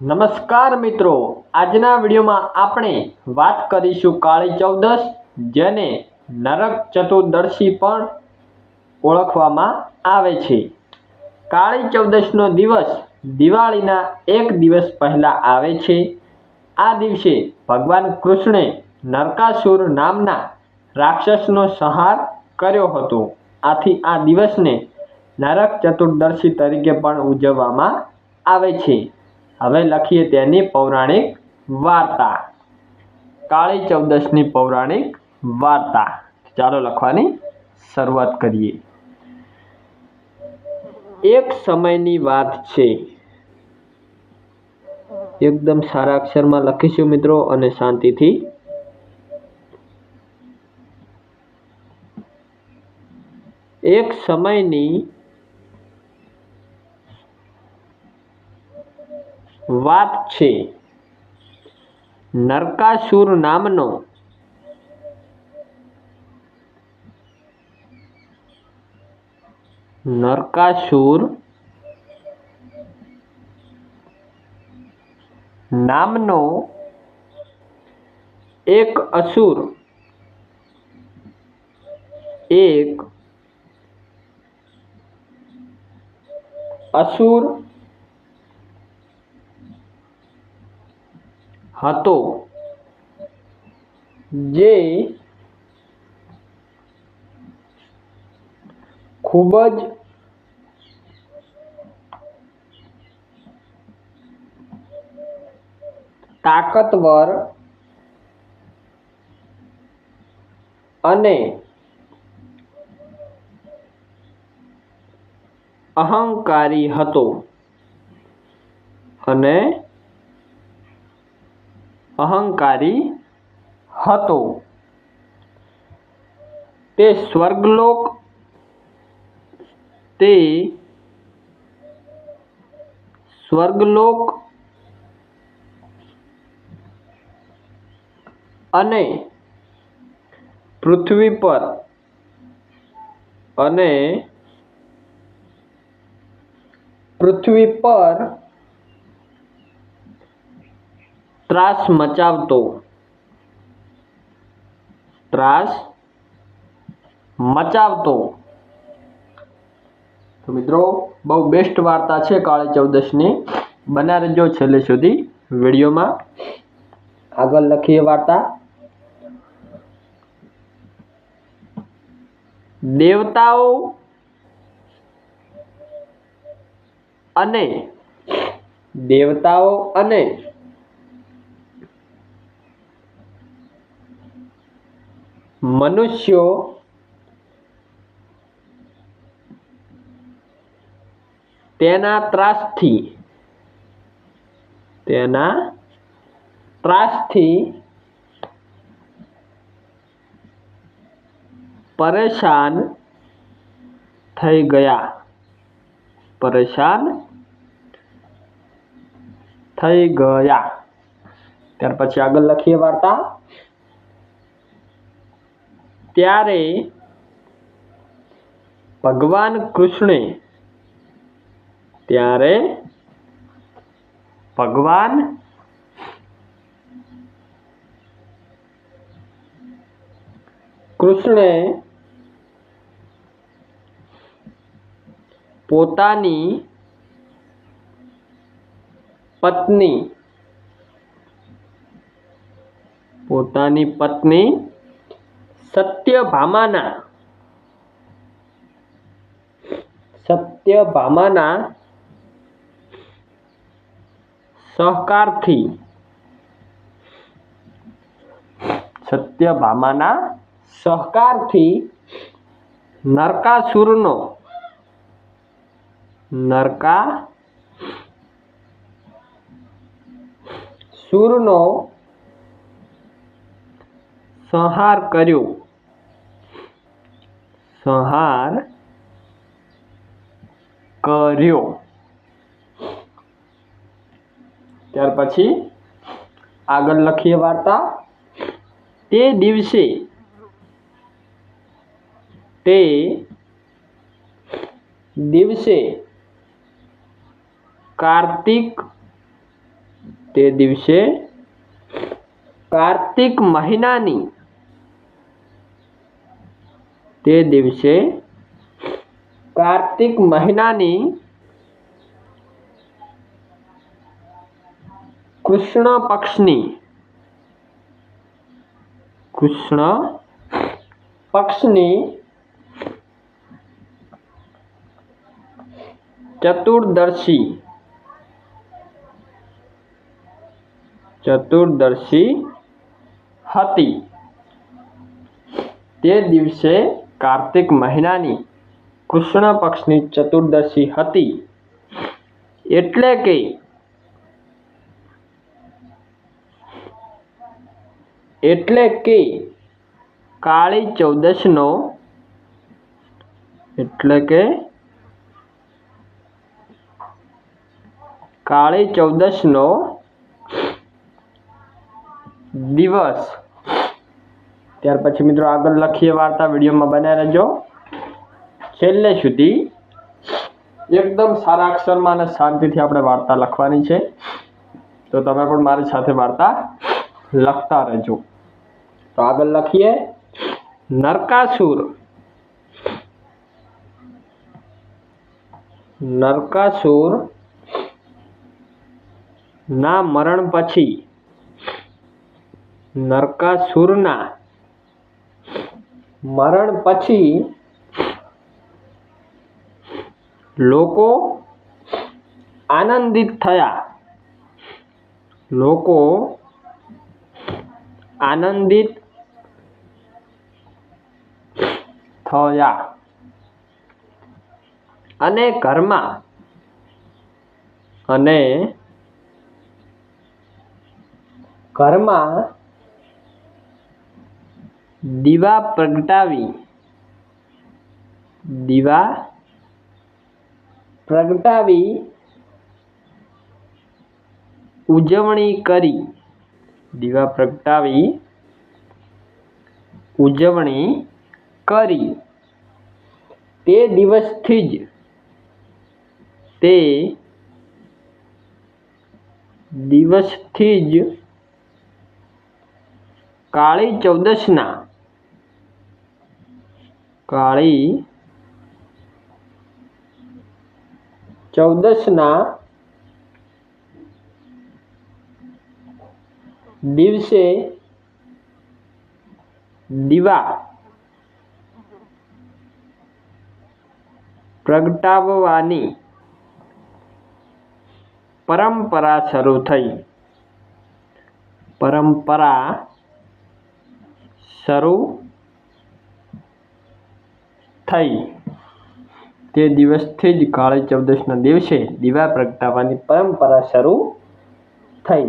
નમસ્કાર મિત્રો. આજના વિડીયોમાં આપણે વાત કરીશું કાળી ચૌદશ, જેને નરક ચતુર્દશી પણ ઓળખવામાં આવે છે. કાળી ચૌદશનો દિવસ દિવાળીના એક દિવસ પહેલાં આવે છે. આ દિવસે ભગવાન કૃષ્ણે નરકાસુર નામના રાક્ષસનો સંહાર કર્યો હતો. આથી આ દિવસને નરક ચતુર્દશી તરીકે પણ ઉજવવામાં આવે છે. હવે લખીએ તેની પૌરાણિક વાર્તા. કાળી ચૌદશની પૌરાણિક વાર્તા. ચાલો લખવાની શરૂઆત કરીએ. એક સમયની વાત છે. એકદમ સારા અક્ષરમાં લખીશું મિત્રો અને શાંતિથી. એક સમયની વાત છે. નરકાસુર નામનો નરકાસુર નામનો એક અસુર એક અસુર હતો. જે ખૂબ જ તાકતવર અને અહંકારી હતો. અને અહંકારી હતો. તે સ્વર્ગલોક તે સ્વર્ગલોક અને પૃથ્વી પર અને પૃથ્વી પર ત્રાસ મચાવતો. ત્રાસ મચાવતો. તો મિત્રો, બહુ બેસ્ટ વાર્તા છે કાળી ચૌદશની. બના રહેજો છેલ્લે સુધી વિડીયોમાં. આગળ લખીએ વાર્તા. દેવતાઓ અને દેવતાઓ અને મનુષ્યો તેના ત્રાસથી તેના ત્રાસથી પરેશાન થઈ ગયા પરેશાન થઈ ગયા ત્યાર પછી આગળ લખીએ વાર્તા ત્યારે ભગવાન કૃષ્ણે ત્યારે ભગવાન કૃષ્ણે પોતાની પત્ની પોતાની પત્ની સત્યભામાના સત્યભામાના સહકારથી સત્યભામાના સહકારથી નરકાસુરનો નરકા સુરનો સંહાર કર્યો સંહાર કર્યો ત્યાર પછી આગળ લખીએ વાર્તા. તે દિવસે તે દિવસે કાર્તિક તે દિવસે કાર્તિક મહિનાની તે દિવસે કાર્તિક મહિનાની કૃષ્ણ પક્ષની કૃષ્ણ પક્ષની ચતુર્દશી ચતુર્દશી હતી તે દિવસે કાર્તિક મહિનાની કૃષ્ણ પક્ષની ચતુર્દશી હતી. એટલે કે એટલે કે કાળી ચૌદશનો એટલે કે કાળી ચૌદશનો દિવસ ત્યાર પછી મિત્રો આગળ લખીએ વાર્તા વિડીયોમાં બનાવી રહેજો. છેલ્લે સુધી એકદમ સારા અક્ષરમાં અને શાંતિથી આપણે વાર્તા લખવાની છે. તો તમે પણ મારી સાથે વાર્તા લખતા રહેજો. તો આગળ લખીએ. નરકાસુર. નરકાસુર ના મરણ પછી નરકાસુરના મરણ પછી લોકો આનંદિત થયા. લોકો આનંદિત થયા. અને ઘરમાં અને ઘરમાં દીવા પ્રગટાવી. દીવા પ્રગટાવી. ઉજવણી કરી. દીવા પ્રગટાવી. ઉજવણી કરી. તે દિવસથી જ તે દિવસથી જ કાળી ચૌદશના કાળી ચૌદશના દિવસે દીવા પ્રગટાવવાની પરંપરા શરૂ થઈ પરંપરા શરૂ થઈ. તે દિવસથી જ કાળી ચૌદશના દિવસે દીવા પ્રગટાવવાની પરંપરા શરૂ થઈ.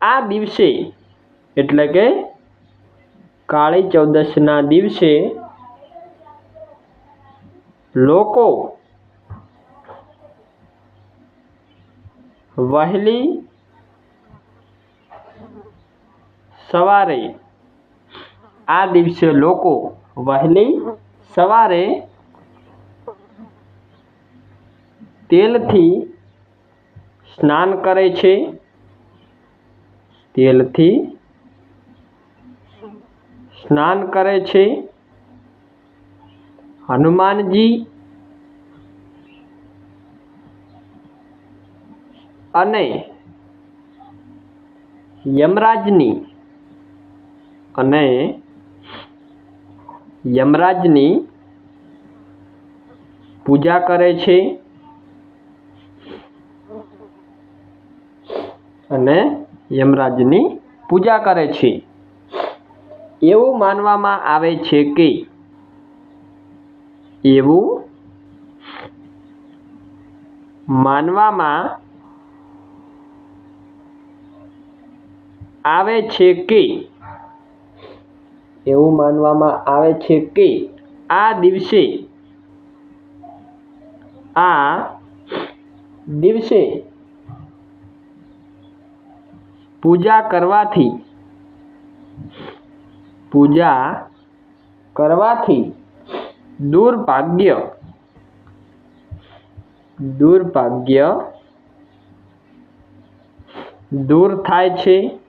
આ દિવસે એટલે કે કાળી ચૌદશના દિવસે લોકો વહેલી સવારે આ દિવસે લોકો વહેલી સવારે તેલથી સ્નાન કરે છે. તેલથી સ્નાન કરે છે. હનુમાનજી અને યમરાજની અને યમરાજની પૂજા કરે છે અને યમરાજની પૂજા કરે છે. એવું માનવામાં આવે છે કે એવું માનવામાં આવે છે કે એવું માનવામાં આવે છે કે આ દિવસે આ દિવસે પૂજા કરવાથી પૂજા કરવાથી દુર્ભાગ્ય દુર્ભાગ્ય દૂર થાય છે.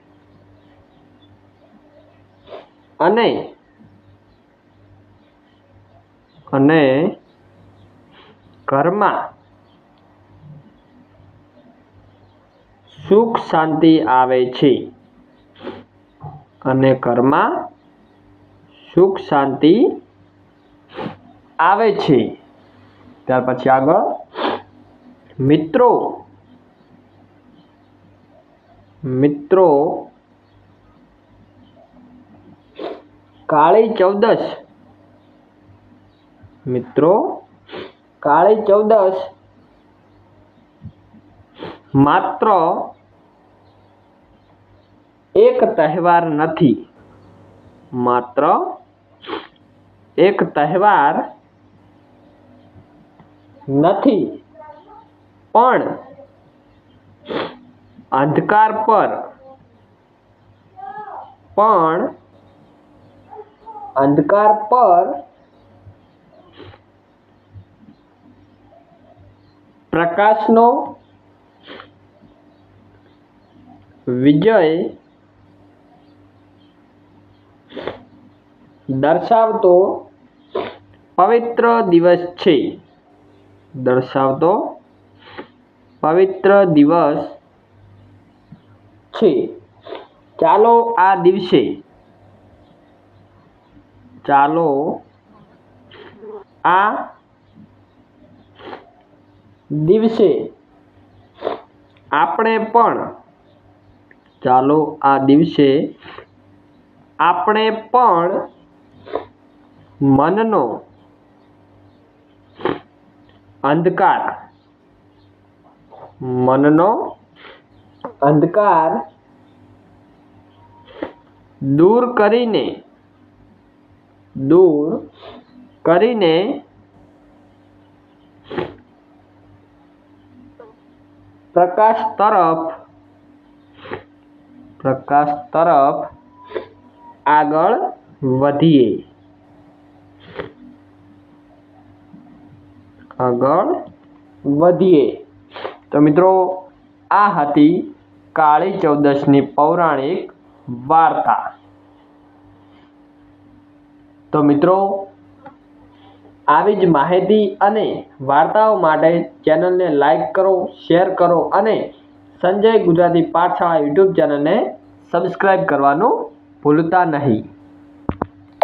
અને અને ઘરમાં સુખ શાંતિ આવે છે. અને ઘરમાં સુખ શાંતિ આવે છે. ત્યાર પછી આગળ. મિત્રો. મિત્રો કાળી ચૌદશ. મિત્રો, કાળી ચૌદશ માત્ર એક તહેવાર નથી, માત્ર એક તહેવાર નથી. પણ અંધકાર પર પણ અંધકાર પર પ્રકાશનો વિજય દર્શાવતો પવિત્ર દિવસ છે. દર્શાવતો પવિત્ર દિવસ છે. ચાલો આ દિવસે ચાલો આ દિવસે આપણે પણ ચાલો આ દિવસે આપણે પણ મનનો અંધકાર મનનો અંધકાર દૂર કરીને દૂર કરીને પ્રકાશ તરફ પ્રકાશ તરફ આગળ વધીએ. આગળ વધીએ. તો મિત્રો, આ હતી કાળી ચૌદશની પૌરાણિક વાર્તા. તો મિત્રો, આવી જ માહિતી અને વાર્તાઓ માટે ચેનલને લાઈક કરો, શેર કરો અને સંજય ગુજરાતી પાઠશાળા યુટ્યુબ ચેનલને સબસ્ક્રાઈબ કરવાનું ભૂલતા નહીં.